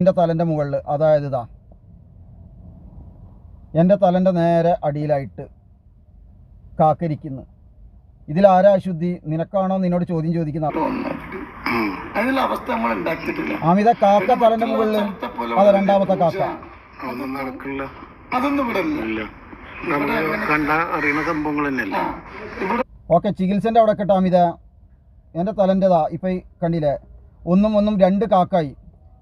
എന്റെ തലന്റെ മുകളിൽ അതായത് ഇതാ. എന്റെ തലന്റെ നേരെ അടിയിലായിട്ട് കാക്കരിക്കുന്നു. ഇതിലാരാ അശുദ്ധി? നിനക്കാണോ നിന്നോട് ചോദ്യം ചോദിക്കുന്ന അമിത കാക്ക തലന്റെ മുകളിൽ അതെ രണ്ടാമത്തെ കാക്ക. ഓക്കെ ചികിത്സന്റെ അവിടെ കേട്ടോ അമിത. എന്റെ തലന്റെതാ ഇപ്പൊ കണ്ടില്ലേ? ഒന്നും ഒന്നും രണ്ട് കാക്കായി.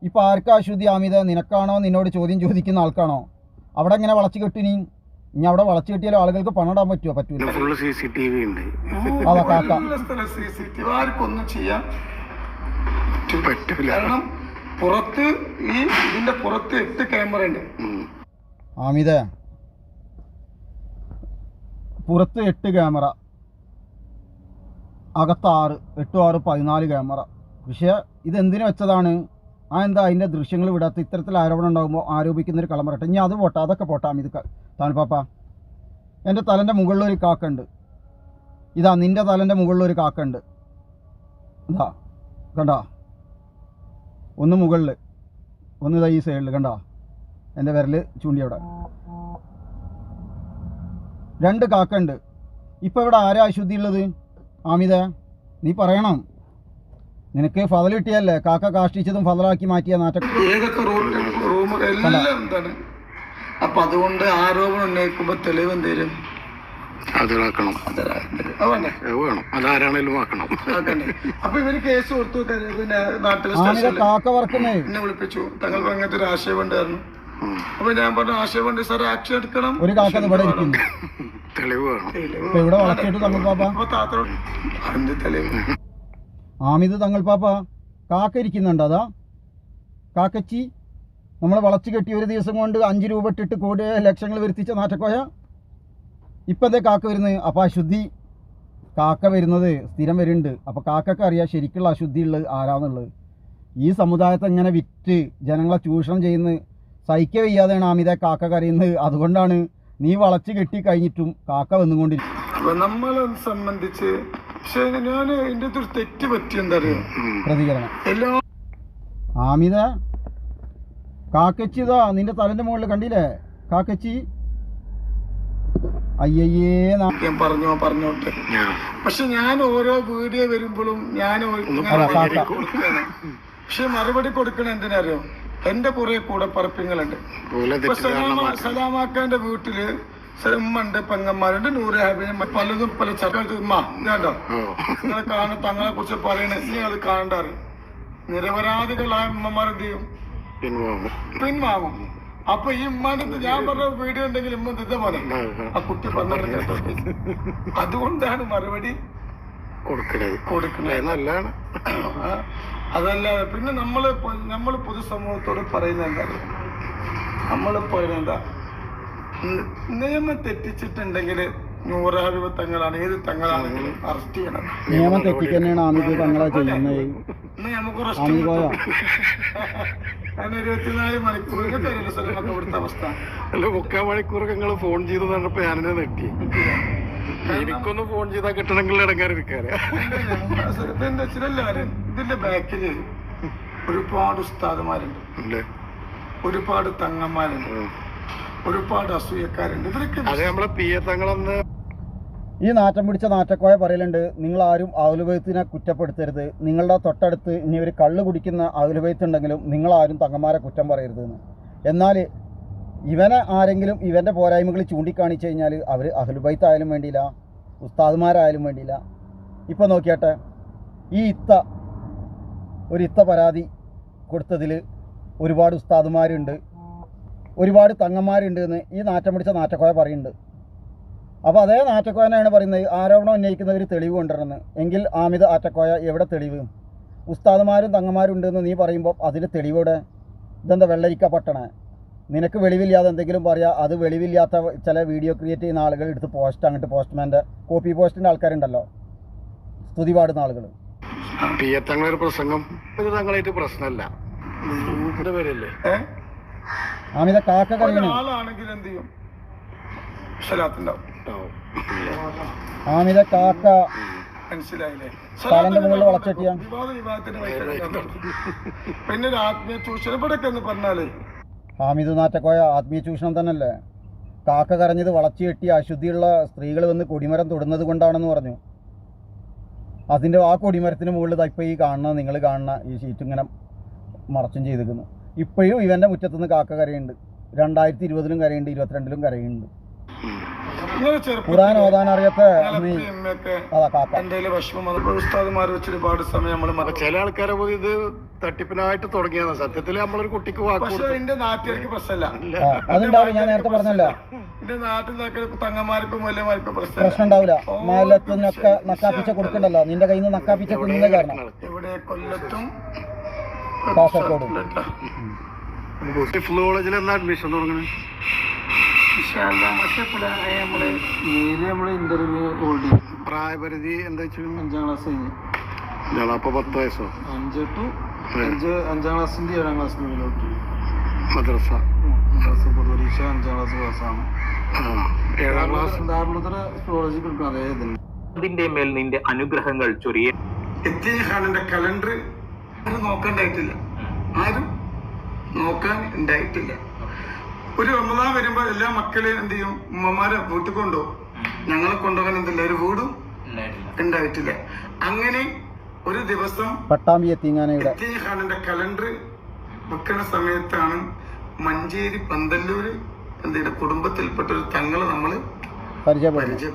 ഇപ്പം ആർക്കാ അശുദ്ധി അമിത നിനക്കാണോ നിന്നോട് ചോദ്യം ചോദിക്കുന്ന ആൾക്കാണോ? അവിടെ എങ്ങനെ വളച്ചു കെട്ടിനി ഇനി അവിടെ വളച്ചു കെട്ടിയാലും ആളുകൾക്ക് പണം ഇടാൻ പറ്റുമോ പറ്റൂല. സി സി ടി വി ഉണ്ട് അതാ കാക്ക. ആർക്കൊന്നും ചെയ്യാൻ പറ്റൂല. കാരണം പുറത്ത് ഈ ഇതിന്റെ പുറത്ത് എട്ട് ക്യാമറ ഉണ്ട്. അമിത പുറത്ത് എട്ട് ക്യാമറ അകത്ത് ആറ് എട്ടും ആറ് പതിനാല് ക്യാമറ പക്ഷേ ഇതെന്തിനു വെച്ചതാണ്? ആ എന്താ അതിന്റെ ദൃശ്യങ്ങൾ വിടാത്ത ഇത്തരത്തിൽ ആരോപണം ഉണ്ടാകുമ്പോൾ ആരോപിക്കുന്നൊരു കളം പറയട്ടെ. ഇനി അത് പോട്ടെ അതൊക്കെ പോട്ടാം ഇത് താണിപ്പാപ്പ എന്റെ തലന്റെ മുകളിലൊരു കാക്കുണ്ട് ഇതാ നിന്റെ തലന്റെ മുകളിലൊരു കാക്കുണ്ട് ഇതാ കണ്ടാ? ഒന്ന് മുകളിൽ ഒന്ന് ഇതാ ഈ സൈഡിൽ കണ്ടാ? എന്റെ വിരൽ ചൂണ്ടി അവിടെ. രണ്ട് കാക്കുണ്ട് ഇപ്പം ഇവിടെ ആരാ അശുദ്ധി ഉള്ളത് ആമിത നീ പറയണം. നിനക്ക് ഫതൽ കിട്ടിയല്ലേ? കാക്ക കാഷ്ടിച്ചതും ഫതലാക്കി മാറ്റിയ നാറ്റ ഏതൊക്കെ റൂം റൂം എല്ലാം എന്താണ്? അപ്പൊ അതുകൊണ്ട് ആരോപണം ഉന്നയിക്കുമ്പോ തെളിവ് എന്തേലും? ആക്കണം. അതാരാണേലും അപ്പൊ ഇവർ കേസ് പിന്നെ നാട്ടിലെ വിളിപ്പിച്ചു. തങ്ങൾ അങ്ങനത്തെ ഒരു ആശയം ഉണ്ടായിരുന്നു. അപ്പൊ ഞാൻ പറഞ്ഞു ആശയം ഉണ്ട്. സാർ ആക്ഷൻ എടുക്കണം. ഒരു കാക്ക ദേ ഇരിക്കുന്നു. തെളിവ് വേണം. എന്ത് തെളിവ്. ആമിത് തങ്ങൾ പാപ്പ കാക്ക ഇരിക്കുന്നുണ്ട് അതാ. കാക്കച്ചി നമ്മൾ വളച്ചു കെട്ടി ഒരു ദിവസം കൊണ്ട് അഞ്ച് രൂപ ഇട്ടിട്ട് കോടി ലക്ഷങ്ങൾ വരുത്തിച്ച നാറ്റക്കോയ. ഇപ്പം എന്തേ കാക്ക വരുന്നത്? അപ്പോൾ അശുദ്ധി. കാക്ക വരുന്നത് സ്ഥിരം വരുന്നുണ്ട്. അപ്പോൾ കാക്കക്ക് അറിയാം ശരിക്കുള്ള അശുദ്ധി ഉള്ളത് ആരാന്നുള്ളത്. ഈ സമുദായത്തെ ഇങ്ങനെ വിറ്റ് ജനങ്ങളെ ചൂഷണം ചെയ്യുന്ന സഹിക്ക വയ്യാതെയാണ് ആമിത കാക്ക കരയുന്നത്. അതുകൊണ്ടാണ് നീ വളച്ച് കെട്ടി കഴിഞ്ഞിട്ടും കാക്ക വന്നുകൊണ്ടിരിക്കും നമ്മളെ സംബന്ധിച്ച് പക്ഷെ ഞാൻ എന്റെ അടുത്തൊരു തെറ്റ് പറ്റി എന്താ അറിയോ ഉം. പ്രതികരണം. എല്ലാ ആമിത കാക്കച്ചി ഇതാ നിന്റെ തലന്റെ മുകളിൽ കണ്ടില്ലേ? കാക്കച്ചി. അയ്യയ്യേ ഞാൻ പറഞ്ഞു പറഞ്ഞോട്ടെ. പക്ഷെ ഞാൻ ഓരോ വീഡിയോ വരുമ്പോഴും ഞാൻ പക്ഷെ മറുപടി കൊടുക്കണ എന്തിനറിയോ എന്റെ കുറെ കൂടെ പറപ്പിങ്ങളുണ്ട് സലാമാക്കാന്റെ വീട്ടിൽ ഉമ്മണ്ട് പെങ്ങന്മാരുണ്ട്. നൂറ് ഹാബിന് പലതും പല ഉമ്മ. ഓ. നിങ്ങളെ കാണുന്ന തങ്ങളെ കുറിച്ച് പറയണ. നീ അത് കാണണ്ടാറ്. നിരപരാധികളായ ഉമ്മമാർ എന്ത് ചെയ്യും പിൻവാങ്ങും. അപ്പൊ ഈ ഉമ്മാന്റെ അടുത്ത് ഞാൻ പറഞ്ഞ വീഡിയോ ഉണ്ടെങ്കിൽ ഉമ്മ ഇതേ പോലെ. ആ കുട്ടി പറഞ്ഞത് കേട്ടോ. അതുകൊണ്ടാണ് മറുപടി കൊടുക്കുന്നത് അതല്ലാതെ പിന്നെ നമ്മൾ നമ്മൾ പൊതുസമൂഹത്തോട് പറയുന്നത് എന്താ? നമ്മൾ പറയുന്നത് എന്താ? നിയമം തെറ്റിച്ചിട്ടുണ്ടെങ്കിൽ നൂറാഭിമ തങ്ങളാണ്. ഏത് തങ്ങളാണെങ്കിലും അറസ്റ്റ് ചെയ്യണം നിയമം തെറ്റിക്ക് തന്നെയാണ് ആമിത് തങ്ങളെ ചെയ്യുന്നത്. നമുക്ക് റെസ്റ്റ് ആമി പോയോ? കാരണം ഇരുപത്തിനാല് മണിക്കൂർ തരുന്ന സ്ഥലമൊക്കെ ഇവിടുത്തെ അവസ്ഥ. അല്ല മുക്കാൽ മണിക്കൂറൊക്കെ നിങ്ങൾ ഫോൺ ചെയ്ത് പറഞ്ഞപ്പോ ഞാനെന്നെ നെട്ടി എനിക്കൊന്ന് ഫോൺ ചെയ്താൽ കിട്ടണമെങ്കിൽ ഇടങ്ങാറിരിക്കാറ് എന്താ വെച്ചാൽ ഇതിന്റെ ബാക്കിൽ ഒരുപാട് ഉസ്താദുമാരുണ്ട്. ഒരുപാട് തങ്ങന്മാരുണ്ട്. ഒരുപാട് അസൂയക്കാരുണ്ട്. ഇവരൊക്കെ അത് നമ്മളെ പി എ തങ്ങളന്ന് ഈ നാറ്റം പിടിച്ച നാറ്റക്കോയ പറയലുണ്ട് നിങ്ങൾ ആരും ആകുലഭയത്തിനെ കുറ്റപ്പെടുത്തരുത്. നിങ്ങളുടെ തൊട്ടടുത്ത് ഇനി ഒരു കള്ള് കുടിക്കുന്ന ആകുലഭയത്തുണ്ടെങ്കിലും ഉണ്ടെങ്കിലും നിങ്ങൾ ആരും തങ്ങന്മാരെ കുറ്റം പറയരുതെന്ന്. എന്നാൽ ഇവനെ ആരെങ്കിലും ഇവന്റെ പോരായ്മകൾ ചൂണ്ടിക്കാണിച്ചു കഴിഞ്ഞാൽ അവർ അഹ്ലുബൈത്ത് ആയാലും വേണ്ടിയില്ല ഉസ്താദ്മാരായാലും വേണ്ടിയില്ല. ഇപ്പോൾ നോക്കിയാട്ടെ ഈ ഇത്ത ഒരു ഇത്ത പരാതി കൊടുത്തതിൽ ഒരുപാട് ഉസ്താദുമാരുണ്ട്. ഒരുപാട് തങ്ങന്മാരുണ്ട് എന്ന് ഈ നാറ്റം പിടിച്ച നാറ്റക്കോയ പറയുന്നുണ്ട്. അപ്പോൾ അതേ നാറ്റക്കോയനാണ് പറയുന്നത് ആരോപണം ഉന്നയിക്കുന്നവർ തെളിവ് കൊണ്ടുവരുന്നത് എങ്കിൽ ആമിത ആറ്റക്കോയ എവിടെ തെളിവ്? ഉസ്താദുമാരും തങ്ങന്മാരും ഉണ്ടെന്ന് നീ പറയുമ്പോൾ അതിന് തെളിവോടെ ഇതെന്താ വെള്ളരിക്ക പട്ടണ? നിനക്ക് വെളിവില്ലാതെ എന്തെങ്കിലും പറയാം അത് വെളിവില്ലാത്ത ചില വീഡിയോ ക്രിയേറ്റ് ചെയ്യുന്ന ആളുകൾ എടുത്ത് പോസ്റ്റ് അങ്ങോട്ട് പോസ്റ്റ്മാന്റെ കോപ്പി പോസ്റ്റിന്റെ ആൾക്കാരുണ്ടല്ലോ. സ്തുതി പാടുന്ന ആളുകൾ പി എ തങ്ങളൊരു പ്രസംഗം ഇത് തങ്ങളായിട്ട് പ്രശ്നമല്ല. പേരല്ലേ? ആമിത കാക്ക കറിയണേ എന്ത് ചെയ്യും. ആമിത കാക്ക മനസ്സിലായില്ലേ? വിവാദ വിവാദത്തിന്റെ പിന്നെ ഒരു ആത്മീയ ചൂഷണം ഇവിടെയൊക്കെ എന്ന് പറഞ്ഞാൽ? ഹാമിദ് നാറ്റക്കോയ ആത്മീയ ചൂഷണം തന്നെയല്ലേ? കാക്ക കരഞ്ഞത് വളച്ചു കെട്ടി അശുദ്ധിയുള്ള സ്ത്രീകൾ വന്ന് കൊടിമരം തൊടുന്നത് കൊണ്ടാണെന്ന് പറഞ്ഞു. അതിന്റെ ആ കൊടിമരത്തിന് മുകളിൽ ദാ ഇപ്പോൾ ഈ കാണുന്ന നിങ്ങൾ കാണുന്ന ഈ ഷീറ്റ് ഇങ്ങനെ മറച്ചും ചെയ്തിരിക്കുന്നു. ഇപ്പോഴും ഇവന്റെ മുറ്റത്തുനിന്ന് കാക്ക കരയുണ്ട് രണ്ടായിരത്തി ഇരുപതിലും കരയുണ്ട് ഇരുപത്തിരണ്ടിലും കരയുണ്ട് ഖുറാൻ ഓതാൻ അറിയാത്ത ഉസ്താദുമാർ വെച്ച് ഒരുപാട് സമയം നമ്മൾ ചില ആൾക്കാരെ പോയി ഇത് തട്ടിപ്പിനായിട്ട് തുടങ്ങിയതാണ്. സത്യത്തിൽ നമ്മളൊരു കുട്ടിക്ക് വാക്ക് പക്ഷെ എന്റെ നാട്ടുകാർക്ക് പ്രശ്നമല്ല. അതുണ്ടാവും ഞാൻ നേരത്തെ പറഞ്ഞല്ലോ. എന്റെ നാട്ടിൽ തങ്ങന്മാർക്കും വല്യമാർക്കും പ്രശ്നമല്ല. പ്രശ്നം ഉണ്ടാവില്ല മാലത്തിനൊക്കെ നക്കാപ്പിച്ച കൊടുക്കണ്ടല്ലോ. നിന്റെ കയ്യിൽ നിന്ന് നക്കാപ്പിച്ച കൊടുക്കുന്ന കാരണം. ഇവിടെ കൊല്ലത്തും കാസർഗോഡ് ഹിഫ്ള് കോളേജിൽ എന്നാ അഡ്മിഷൻ തുടങ്ങണേ? നമ്മൾ നേര് നമ്മൾ ഇന്റർവ്യൂ ഹോൾഡ് പ്രായപരിധി എന്താ വെച്ചാൽ അഞ്ചാം ക്ലാസ് കഴിഞ്ഞ്. ഞങ്ങളപ്പോ പത്ത് വയസ്സോ? അഞ്ച് ടു അഞ്ച് അഞ്ചാം ക്ലാസ്സിന്റെ ഏഴാം ക്ലാസ്സിന്റെ ഉള്ളിലോട്ട്. മദ്രസ? ക്ലാസ് പൊതുപരീക്ഷ അഞ്ചാം ക്ലാസ് പാസ്സാണ് ആ. ഏഴാം ക്ലാസ് ദാറുലുത്തര കോളേജിൽ കൊടുക്കും അതേ ഇതിന്. അതിന്റെ മേൽ നിന്റെ അനുഗ്രഹങ്ങൾ ചൊരിയ. എത്തിയ ഖാനിന്റെ കലണ്ടർ ആരും നോക്കണ്ടായിട്ടില്ല. ആരും നോക്കാൻ ഉണ്ടായിട്ടില്ല. ഒരു റമദാൻ വരുമ്പോൾ എല്ലാ മക്കളെയും എന്ത് ചെയ്യും? ഉമ്മമാരെ വീട്ടിൽ കൊണ്ടുപോകും. ഞങ്ങളെ കൊണ്ടുപോകാൻ എന്തില്ല? ഒരു വീടും ഉണ്ടായിട്ടില്ല. അങ്ങനെ ഒരു ദിവസം പട്ടാമ്പി എത്തിയ കലണ്ടർ വെക്കുന്ന സമയത്താണ് മഞ്ചേരി പന്തല്ലൂര് എന്തെങ്കിലും കുടുംബത്തിൽപ്പെട്ട ഒരു തങ്ങളെ നമ്മൾ പരിചയപ്പെടുത്തി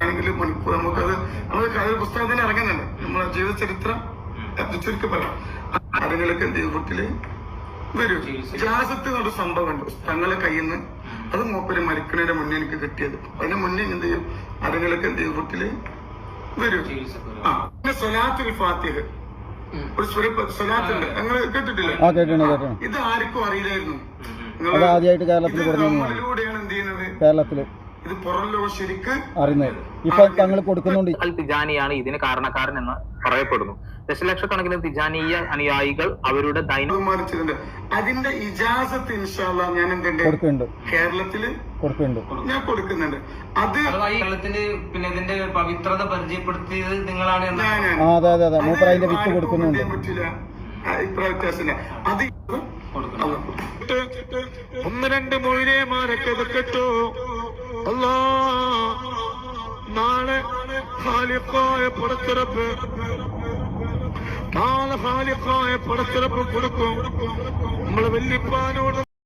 പരിചയപ്പെടും മണിക്കൂർ നമുക്കത് നമ്മൾ പുസ്തകത്തിന് പുസ്തകം തന്നെ ഇറങ്ങുന്നുണ്ട് നമ്മളെ ജീവിത ചരിത്രം അത് ചുരുക്കി പറയാം ആരെങ്കിലൊക്കെ എന്ത് ചെയ്തു വീട്ടിൽ വരും. ജാസത്ത് എന്നൊരു സംഭവം ഉണ്ട് തങ്ങളെ കയ്യിൽ നിന്ന് അത് മൂപ്പര് മരിക്കണേന്റെ മുന്നേ എനിക്ക് കിട്ടിയത്. അതിന് മുന്നേ എന്ത് ചെയ്യും? ആളുകളൊക്കെ എന്ത് ചെയ്തു വീട്ടിൽ വരും. ആ പിന്നെ സ്വലാത്തുൽ ഫാത്തിഹ്. ഒരു സ്വലാത്തുണ്ട് നിങ്ങൾ കേട്ടിട്ടില്ല? ഇത് ആർക്കും അറിയില്ലായിരുന്നു. കേരളത്തിൽ ഇത് ഇത് പുറം ലോകം ശരിക്ക് അറിയുന്നത്. ഇപ്പൊ തങ്ങൾ കൊടുക്കുന്നുണ്ട്. അൽ തിജാനിയാണ് ഇതിന് കാരണക്കാരൻ എന്ന് പറയപ്പെടുന്നു. ദശലക്ഷക്കണക്കിന് തിജാനീയ അനുയായികൾ അവരുടെ ബഹുമാനിച്ചിട്ടുണ്ട്. അതിന്റെ ഇജാസത്ത് ഇൻഷാല്ല ഞാൻ എന്തുണ്ട്? കൊടുക്കുന്നുണ്ട്. കേരളത്തിൽ കൊടുക്കുന്നുണ്ട്. ഞാൻ കൊടുക്കുന്നുണ്ട്. അത് കേരളത്തിൽ പിന്നെ ഇതിന്റെ പവിത്രത പരിചയപ്പെടുത്തിയത് നിങ്ങളാണ് അതെ അതെ അതെ. മൂപ്പർ അതിന്റെ വിത്ത് കൊടുക്കുന്നുണ്ട്. പറ്റില്ല. വ്യത്യാസമില്ല. അത് ഒന്ന് രണ്ട് മൊഴിരേമാരൊക്കെ വെക്കട്ടോ അല്ലാ നാളെ ഖാലിഖായ പടത്തിറപ്പ് നാളെ ഖാലിഖായ പടത്തിറപ്പ് കൊടുക്കും. നമ്മളെ വല്യപ്പാനോട്